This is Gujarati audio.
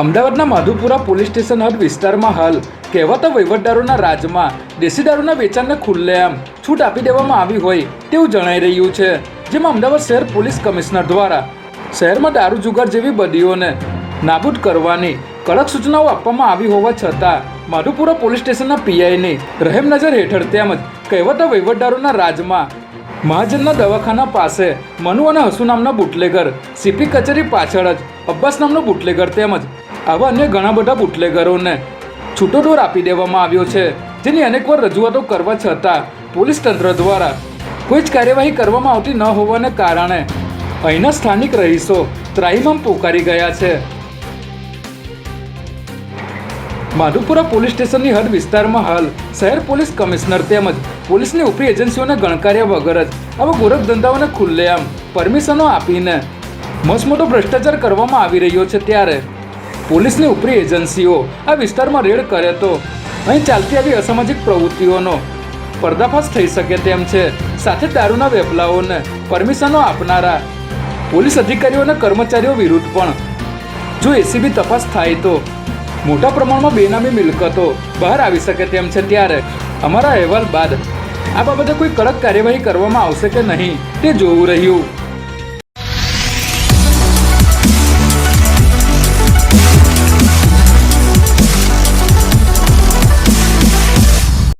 અમદાવાદના માધુપુરા પોલીસ સ્ટેશન હદ વિસ્તારમાં હાલ કહેવાતા વહીવટદારોના રાજમાં દેશી દારૂના વેચાણને ખુલ્લેઆમ છૂટ આપી દેવામાં આવી હોય તેવું જણાઈ રહ્યું છે, જેમાં અમદાવાદ શહેર પોલીસ કમિશનર દ્વારા શહેરમાં દારૂ જુગાર જેવી બદીઓને નાબૂદ કરવાની કડક સૂચનાઓ આપવામાં આવી હોવા છતાં માધુપુરા પોલીસ સ્ટેશનના પીઆઈની રહેમ નજર હેઠળ તેમજ કહેવાતા વહીવટદારોના રાજમાં મહાજનના દવાખાના પાસે મનુ અને હસુ નામના બુટલેગર, સીપી કચેરી પાછળ જ અબ્બાસ નામનો બુટલેગર તેમજ આવા અન્ય ઘણા બધા બુટલેગરોને છૂટો દોર આપી દેવામાં આવ્યો છે, જેની અનેકવાર રજૂઆતો કરવા છતાં પોલીસ તંત્ર દ્વારા કોઈ જ કાર્યવાહી કરવામાં આવતી ન હોવાને કારણે અહીંના સ્થાનિક રહીશો ત્રાહિમામ પોકારી ગયા છે. માધુપુરા પોલીસ સ્ટેશનની હદ વિસ્તારમાં હાલ શહેર પોલીસ કમિશનર તેમજ પોલીસની ઉપરી એજન્સીઓને ગણકાર્યા વગર જ આવા ગોરખ ધંધાઓને ખુલ્લેઆમ પરમિશનો આપીને મસમોટો ભ્રષ્ટાચાર કરવામાં આવી રહ્યો છે ત્યારે પોલીસની ઉપરી એજન્સીઓ આ વિસ્તારમાં રેડ કરે તો અહીં ચાલતી આવી અસામાજિક પ્રવૃત્તિઓનો પર્દાફાશ થઈ શકે તેમ છે. સાથે દારૂના વેપલાઓને પરમિશનો આપનારા પોલીસ અધિકારીઓ અને કર્મચારીઓ વિરુદ્ધ પણ જો એસીબી તપાસ થાય તો મોટા પ્રમાણમાં બેનામી મિલકતો બહાર આવી શકે તેમ છે. ત્યારે અમારા અહેવાલ બાદ આ બાબતે કોઈ કડક કાર્યવાહી કરવામાં આવશે કે નહીં તે જોવું રહ્યું.